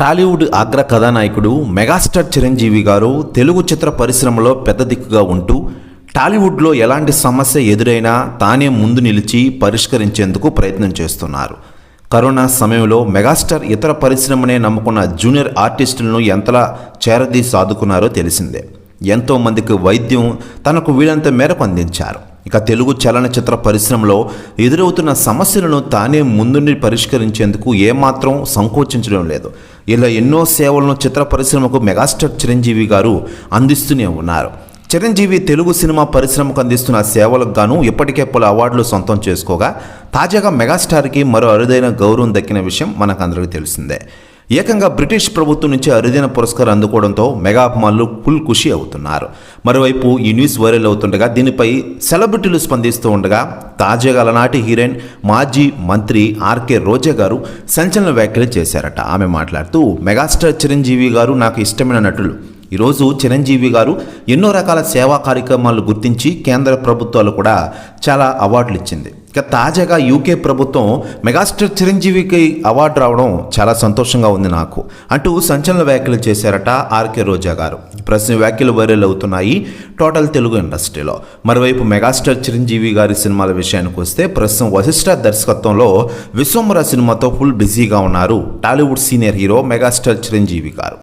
టాలీవుడ్ అగ్ర కథానాయకుడు మెగాస్టార్ చిరంజీవి గారు తెలుగు చిత్ర పరిశ్రమలో పెద్ద దిక్కుగా ఉంటూ టాలీవుడ్లో ఎలాంటి సమస్య ఎదురైనా తానే ముందు నిలిచి పరిష్కరించేందుకు ప్రయత్నం చేస్తున్నారు. కరోనా సమయంలో మెగాస్టార్ ఇతర పరిశ్రమనే నమ్ముకున్న జూనియర్ ఆర్టిస్టులను ఎంతలా చేరదీసి సాదుకున్నారో తెలిసిందే. ఎంతోమందికి వైద్యం తనకు వీలంత మేరకు అందించారు. ఇక తెలుగు చలనచిత్ర పరిశ్రమలో ఎదురవుతున్న సమస్యలను తానే ముందుండి పరిష్కరించేందుకు ఏమాత్రం సంకోచించడం లేదు. ఇలా ఎన్నో సేవలను చిత్ర పరిశ్రమకు మెగాస్టార్ చిరంజీవి గారు అందిస్తూనే ఉన్నారు. చిరంజీవి తెలుగు సినిమా పరిశ్రమకు అందిస్తున్న సేవలకు గాను ఇప్పటికే పలు అవార్డులు సొంతం చేసుకోగా తాజాగా మెగాస్టార్కి మరో అరుదైన గౌరవం దక్కిన విషయం మనకందరికీ తెలిసిందే. ఏకంగా బ్రిటిష్ ప్రభుత్వం నుంచి అరుదైన పురస్కారం అందుకోవడంతో మెగా అభిమానులు ఫుల్ ఖుషి అవుతున్నారు. మరోవైపు ఈ న్యూస్ వైరల్ అవుతుండగా దీనిపై సెలబ్రిటీలు స్పందిస్తూ ఉండగా తాజాగా అలనాటి హీరోయిన్ మాజీ మంత్రి ఆర్కే రోజా గారు సంచలన వ్యాఖ్యలు చేశారట. ఆమె మాట్లాడుతూ మెగాస్టార్ చిరంజీవి గారు నాకు ఇష్టమైన నటులు. ఈరోజు చిరంజీవి గారు ఎన్నో రకాల సేవా కార్యక్రమాలు గుర్తించి కేంద్ర ప్రభుత్వాలు కూడా చాలా అవార్డులు ఇచ్చింది. ఇక తాజాగా యూకే ప్రభుత్వం మెగాస్టార్ చిరంజీవికి అవార్డు రావడం చాలా సంతోషంగా ఉంది నాకు అంటూ సంచలన వ్యాఖ్యలు చేశారట ఆర్కే రోజా గారు. ప్రశ్న వ్యాఖ్యలు వైరల్ అవుతున్నాయి టోటల్ తెలుగు ఇండస్ట్రీలో. మరోవైపు మెగాస్టార్ చిరంజీవి గారి సినిమాల విషయానికి వస్తే ప్రస్తుతం వశిష్ఠ దర్శకత్వంలో విశ్వంబర సినిమాతో ఫుల్ బిజీగా ఉన్నారు Tollywood senior hero megastar Chiranjeevi గారు.